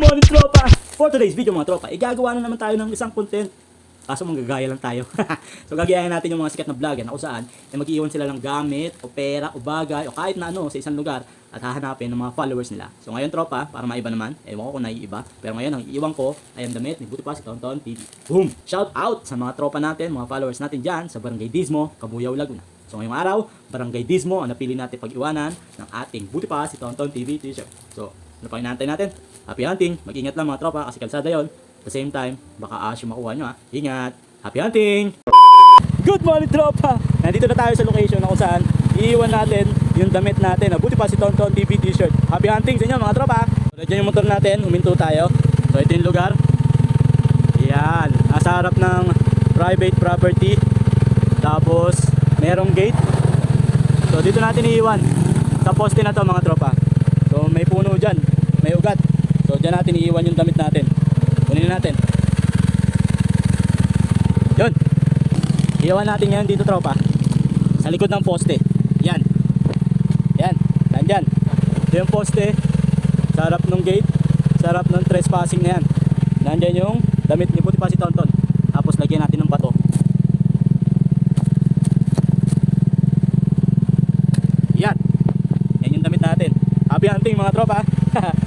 morning tropa! For today's video mga tropa, igagawa na naman tayo ng isang content. Kaso manggagaya lang tayo. so gagayahin natin yung mga sikat na vlogger na kung saan ay mag-iwan sila ng gamit o pera o bagay o kahit na ano sa isang lugar at hahanapin ng mga followers nila. So ngayon tropa, para maiba naman, ewan ko kung naiiba. Pero ngayon ang iiwan ko ay ang damit ni Buti pa si Tonton TV. Boom! Shout out sa mga tropa natin, mga followers natin dyan sa Barangay Dismo, Kabuyaw, Laguna. So ngayong araw, Barangay Dismo ang napili natin pag-iwanan ng ating Buti pa si Tonton TV t-shirt. So ano pa inaantay natin? Happy hunting! Mag-ingat lang mga tropa kasi kalsada yon. At the same time, baka ash yung makuha nyo ha. Ingat! Happy hunting! Good morning tropa! Nandito na tayo sa location na kung saan iiwan natin yung damit natin. Buti pa si Tonton TV t-shirt. Happy hunting sa inyo mga tropa! So, dyan yung motor natin, huminto tayo. So ito yung lugar. Yan, nasa harap ng private property. Tapos, merong gate. So dito natin iiwan. Sa poste na to mga tropa. May puno dyan, may ugat. So dyan natin iiwan yung damit natin. Kunin na natin. Yun. Iiwan natin ngayon dito tropa. Sa likod ng poste. Yan. Yan. Nandyan. Ito yung poste. Sa harap ng gate. Sa harap ng trespassing na yan. Nandyan yung damit ni Puti pa si Tonton. Happy hunting mga tropa.